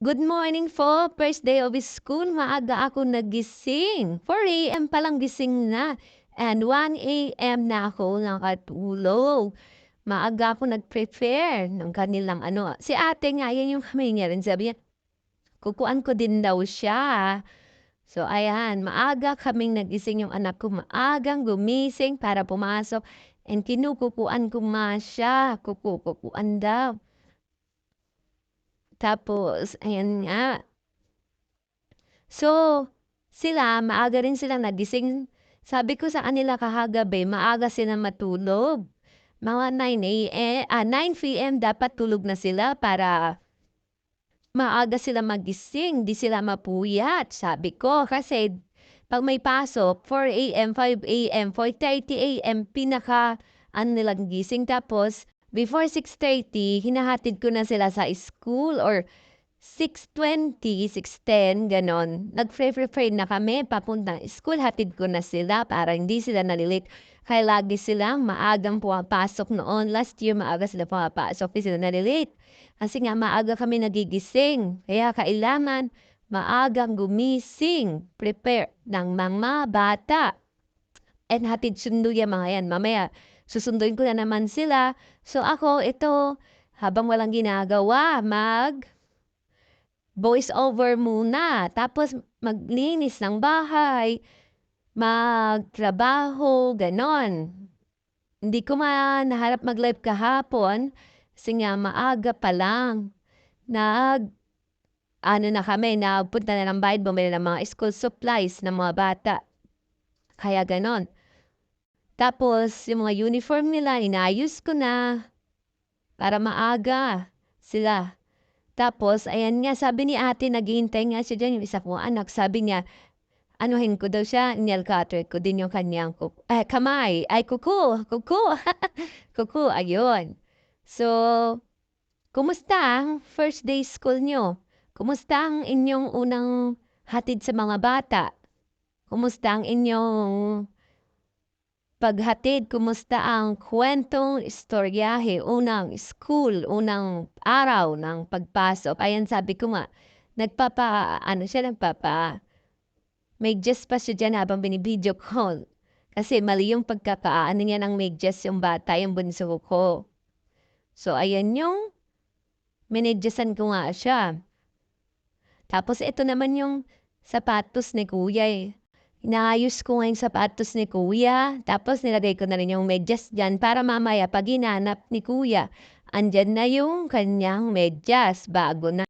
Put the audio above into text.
Good morning po, first day of school, maaga ako nagising. 4 AM pa lang gising na. And 1 AM na ako nakatulog. Maaga ako nag-prepare ng kanilang ano, si ate nga yan yung kami niya rin. Sabi niya, kukuan ko din daw siya. So ayan, maaga kaming nagising yung anak ko, maagang gumising para pumasok. And kinukukuan ko nga siya, kukukuan daw. Tapos ayan nga. So, sila maaga rin silang nagising. Sabi ko sa kanila kahagabi maaga silang matulog. Mga 9 AM ah, 9 PM dapat tulog na sila para maaga sila magising, 'di sila mapuyat, sabi ko. Kasi 'pag may pasok 4 AM, 5 AM, 4:30 AM pinaka-ano nilang gising tapos before 6:30 hinahatid ko na sila sa school or 6:20, 6:10 gano'n. Nagpre-prepare na kami papuntang school, hatid ko na sila para hindi sila nali-late. Kaya lagi silang maagang pumapasok noon. Last year maaga sila pumapasok, 'di sila nali-late. Kasi nga maaga kami nagigising, kaya kailangan maagang gumising, prepare ng mga bata. And hatid sundo yang mga yan, mamaya susunduin ko na naman sila. So ako ito, habang walang ginagawa mag voice over muna, tapos maglinis ng bahay, magtrabaho, gano'n. Hindi ko man naharap mag-live kahapon kasi nga maaga pa lang. Nag-ano na kami, nagpunta na ng bayan bumili ng mga school supplies ng mga bata. Kaya gano'n. Tapos yung mga uniform nila inayos ko na para maaga sila. Tapos ayan nga sabi ni ate naghihintay nga siya diyan yung isa kong anak sabi niya, anuhin ko daw siya, nail ko din yung kanyang ku eh, kamay, ay kuko, kuko, kuko, ayun. So, kumusta ang first day school niyo? Kumusta ang inyong unang hatid sa mga bata? Kumusta ang inyong paghatid? Kumusta ang kuwentong istoryahe, unang school, unang araw ng pagpasok? Ayan sabi ko nga, nagpapa-ano siya, nagpapa medyas pa siya diyan habang bini-video call. Kasi mali yung pagkakaano niya ng medyas yung bata, yung bunso ko. So ayan yung minedyasan ko nga siya. Tapos ito naman yung sapatos ni kuya eh. Inaayos ko nga yung sapatos ni kuya, tapos nilagay ko na rin yung medyas diyan para mamaya 'pag hinanap ni kuya, andiyan na yung kanyang medyas, bago na.